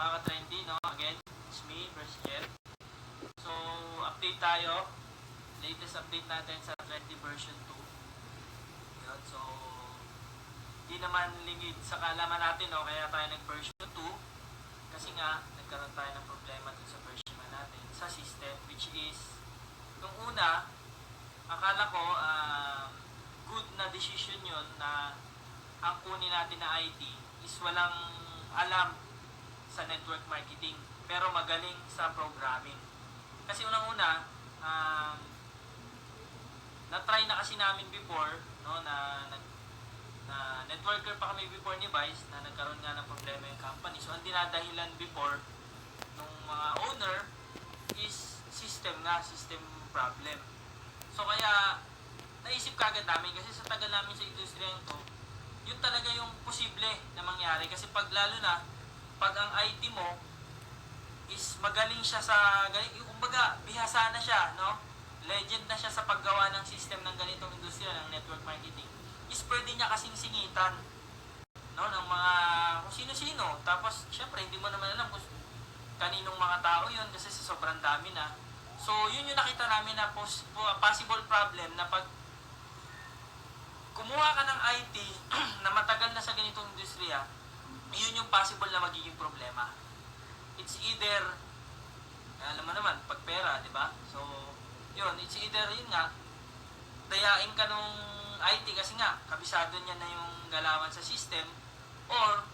mga ka-trendy, no? Again, it's me, Brasiel. So, update tayo. Latest update natin sa trendy version 2. Yun, so, di naman lingid sa kalaman natin, no? Kaya tayo nag-version 2. Kasi nga, nagkaroon tayo ng problema dun sa version 1 natin sa system, which is, nung una, akala ko, uh, good na decision yon na ang kunin natin na ID is walang alam sa network marketing, pero magaling sa programming. Kasi unang-una, um, na-try na kasi namin before, no, na, na, na networker pa kami before ni Vice, na nagkaroon nga ng problema yung company. So, ang dinadahilan before nung mga owner is system nga, system problem. So, kaya, naisip kagad namin kasi sa tagal namin sa industriya to, yun talaga yung posible na mangyari. Kasi pag lalo na, pag ang IT mo is magaling siya sa, yung kumbaga, bihasa na siya, no? Legend na siya sa paggawa ng system ng ganitong industriya ng network marketing. Is pwede niya kasing singitan, no? Ng mga, kung sino-sino. Tapos, syempre, hindi mo naman alam kung kaninong mga tao yun kasi sa sobrang dami na. So, yun yung nakita namin na pos, po- possible problem na pag kumuha ka ng IT na matagal na sa ganitong industriya, yun yung possible na magiging problema. It's either, alam mo naman, pag pera, di ba? So, yun, it's either yun nga, dayain ka nung IT kasi nga, kabisado niya na yung galawan sa system, or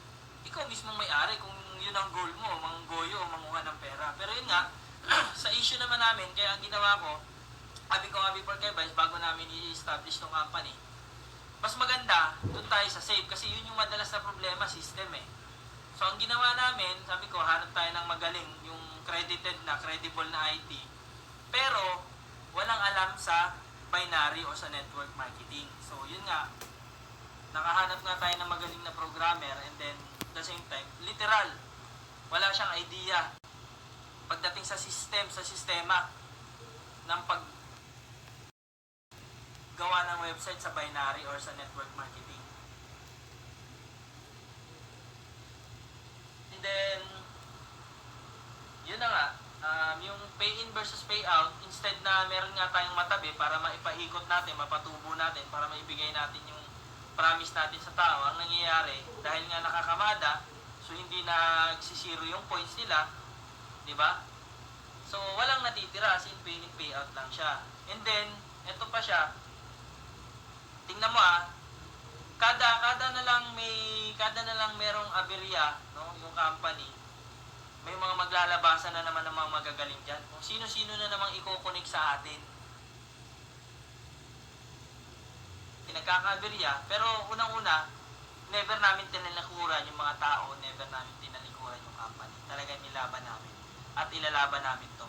ikaw mismo may-ari kung yun ang goal mo, manggoyo o manguha ng pera. Pero yun nga, sa issue naman namin, kaya ang ginawa ko, sabi ko nga before kay Vice, bago namin i-establish tong company, mas maganda, doon tayo sa safe kasi yun yung madalas na problema, system eh. So ang ginawa namin, sabi ko, hanap tayo ng magaling, yung credited na, credible na IT. Pero, walang alam sa binary o sa network marketing. So yun nga, nakahanap nga tayo ng magaling na programmer and then at the same time, literal, wala siyang idea pagdating sa system, sa sistema ng pag gawa ng website sa binary or sa network marketing. And then, yun na nga, um, yung pay in versus pay out, instead na meron nga tayong matabi para maipaikot natin, mapatubo natin, para maibigay natin yung promise natin sa tao, ang nangyayari, dahil nga nakakamada, so hindi na nagsisiro yung points nila, di ba? So, walang natitira, as in pay in pay out lang siya. And then, eto pa siya, tingnan mo ah, kada kada na lang may kada na lang merong aberya, no, yung company. May mga maglalabasan na naman ng mga magagaling diyan. Kung sino-sino na namang iko-connect sa atin. Pinagkakaberya, pero unang-una, never namin tinalikuran yung mga tao, never namin tinalikuran yung company. Talagang nilaban namin. At ilalaban namin to.